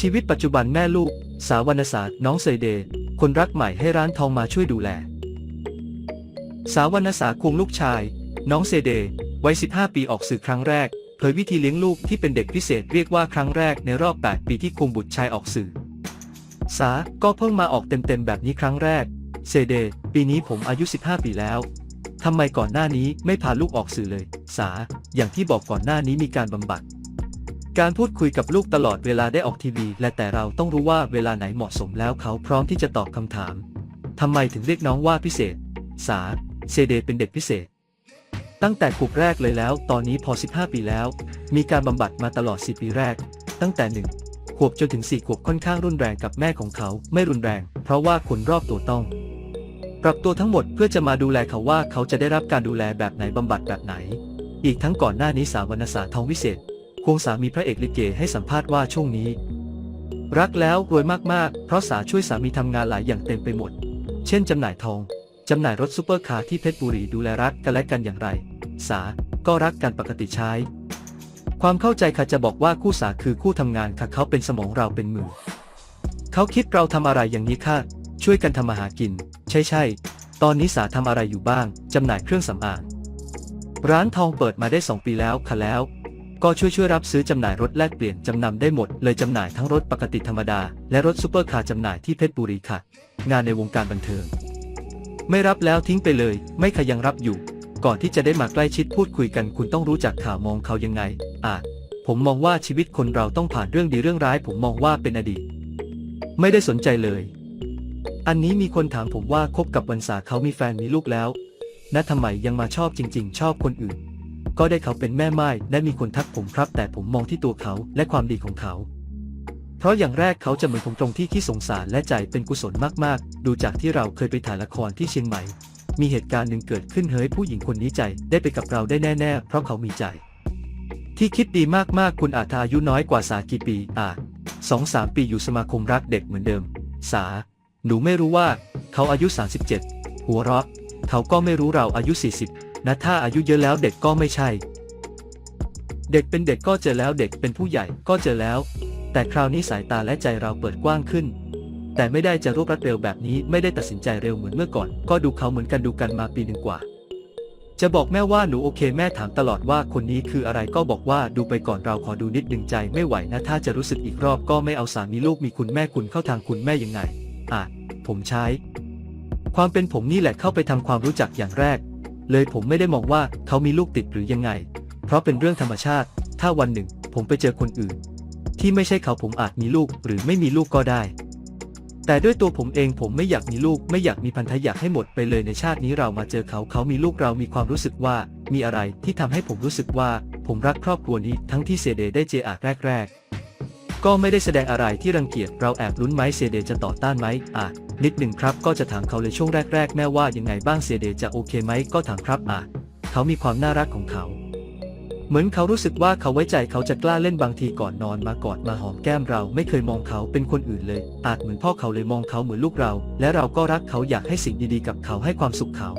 ชีวิตปัจจุบันแม่ลูก สาวรรณศาสตร์น้องเซเด คนรักใหม่ให้ร้านทองมาช่วยดูแล สาววรรณสาควงลูกชาย น้องเซเดวัย 15 ปีออกสื่อครั้งแรกเผยวิธีเลี้ยงลูกที่เป็นเด็กพิเศษเรียกว่าครั้งแรกในรอบ 8 ปีที่ควงบุตรชายออกสื่อ สา ก็เพิ่งมาออกเต็มๆแบบนี้ครั้งแรก เซเด ปีนี้ผมอายุ 15 ปีแล้วทำไมก่อนหน้านี้ไม่พาลูกออกสื่อเลย สา อย่างที่บอกก่อนหน้านี้มีการบำบัด การพูดคุยกับลูกตลอดเวลาได้ออกทีวี และแต่เราต้องรู้ว่าเวลาไหนเหมาะสมแล้วเขาพร้อมที่จะตอบคำถามทำไมถึงเรียกน้องว่าพิเศษ สา เซเดเป็นเด็กพิเศษ ตั้งแต่ขวบแรกเลยแล้ว ตอนนี้พอ 15 ปีแล้ว มีการบำบัดมาตลอด 10 ปีแรก ตั้งแต่หนึ่งขวบจนถึง 4 ขวบค่อนข้างรุนแรงกับแม่ของเขา ไม่รุนแรง เพราะว่าคนรอบตัวต้อง ปรับตัวทั้งหมดเพื่อจะมาดูแลเขาว่าเขาจะได้รับการดูแลแบบไหนบำบัดแบบไหน อีกทั้งก่อนหน้านี้สาววรรณศาสตร์ทองวิเศษ ควงสามีพระเอกลิเกให้สัมภาษณ์ว่าช่วงนี้ รักแล้วรวยมากๆ เพราะสาช่วยสามีทำงานหลายอย่างเต็มไปหมด เช่นจำหน่ายทองจำหน่ายรถซูเปอร์คาร์ที่เพชรบุรีดูแลรักกันและกันอย่างไร สา ก็รักกันปกติใช้ ความเข้าใจค่ะจะบอกว่าคู่สาคือคู่ทำงานค่ะเขาเป็นสมองเราเป็นมือ เขาคิดเราทำอะไรอย่างนี้ค่ะ ช่วยกันทำมาหากิน ใช่ใช่ตอนนี้สาทำอะไรอยู่บ้างจำหน่ายเครื่องสำอางร้านทองเปิดมาได้ 2 ปีแล้วค่ะแล้ว ก็ช่วยช่วยรับซื้อจำหน่ายรถแลกเปลี่ยนจำนำได้หมด เลยจำหน่ายทั้งรถปกติธรรมดา และรถซูเปอร์คาร์จำหน่ายที่เพชรบุรีค่ะ งานในวงการบันเทิง ไม่รับแล้วทิ้งไปเลย ไม่ขยังรับอยู่ ก่อนที่จะได้มาใกล้ชิดพูดคุยกัน คุณต้องรู้จักข่าวมองเขายังไงอะผมมองว่าชีวิตคนเราต้องผ่านเรื่องดีเรื่องร้าย ผมมองว่าเป็นอดีต ไม่ได้สนใจเลย อันนี้มีคนถามผมว่าคบกับวันษาเขามีแฟนมีลูกแล้วนะทำไมยังมาชอบจริง ๆ ชอบคนอื่น ก็ได้เขาเป็นแม่ไม้และมีคนทักผมครับ แต่ผมมองที่ตัวเขาและความดีของเขา เพราะอย่างแรกเขาจะเหมือนผมตรงที่ที่สงสารและใจเป็นกุศลมากๆ ดูจากที่เราเคยไปถ่ายละครที่เชียงใหม่ มีเหตุการณ์หนึ่งเกิดขึ้นเฮ้ยผู้หญิงคนนี้ใจได้ไปกับเราได้แน่ๆ เพราะเขามีใจ ที่คิดดีมากๆ คุณอาจอายุน้อยกว่าสากี่ปีอะสองสามปีอยู่สมาคมรักเด็กเหมือนเดิม สา หนูไม่รู้ว่า เขาอายุ 37 หัวเราะ เขาก็ไม่รู้เราอายุ 40 นะถ้าอายุเยอะแล้วเด็กก็ไม่ใช่ เด็กเป็นเด็กก็เจอแล้วเด็กเป็นผู้ใหญ่ก็เจอแล้ว แต่คราวนี้สายตาและใจเราเปิดกว้างขึ้น แต่ไม่ได้จะรวบรัดเร็วแบบนี้ไม่ได้ตัดสินใจเร็วเหมือนเมื่อก่อน ก็ดูเขาเหมือนกันดูกันมาปีหนึ่งกว่า จะบอกแม่ว่าหนูโอเคแม่ถามตลอดว่าคนนี้คืออะไรก็บอกว่าดูไปก่อนเราขอดูนิดหนึ่งใจไม่ไหวนะถ้าจะรู้สึกอีกรอบก็ไม่เอาสามีลูกมีคุณแม่คุณเข้าทางคุณแม่ยังไง อะ ผมใช้ ความเป็นผมนี่แหละเข้าไปทำความรู้จักอย่างแรก เลยผมไม่ได้มองว่าเขามีลูกติดหรือยังไง เพราะเป็นเรื่องธรรมชาติ ถ้าวันหนึ่ง ผมไปเจอคนอื่น ที่ไม่ใช่เขาผมอาจมีลูกหรือไม่มีลูกก็ได้ แต่ด้วยตัวผมเองผมไม่อยากมีลูก ไม่อยากมีพันธะอยากให้หมดไปเลยในชาตินี้เรามาเจอเขาเขามีลูกเรามีความรู้สึกว่า มีอะไรที่ทำให้ผมรู้สึกว่า ผมรักครอบครัวนี้ทั้งที่เซเดได้เจออาแรกๆ ก็ไม่ได้แสดงอะไรที่รังเกียจเราแอบลุ้นไหมเซเดจะต่อต้านไหมอะนิดหนึ่งครับก็จะถามเขาเลยช่วงแรกๆ แม่ว่ายังไงบ้างเซเดจะโอเคไหมก็ถามครับอะเขามีความน่ารักของเขา เหมือนเขารู้สึกว่าเขาไว้ใจเขาจะกล้าเล่นบางทีก่อนนอนมากอดมาหอมแก้มเราไม่เคยมองเขาเป็นคนอื่นเลย อาจเหมือนพ่อเขาเลยมองเขาเหมือนลูกเรา และเราก็รักเขาอยากให้สิ่งดีๆกับเขาให้ความสุขเขา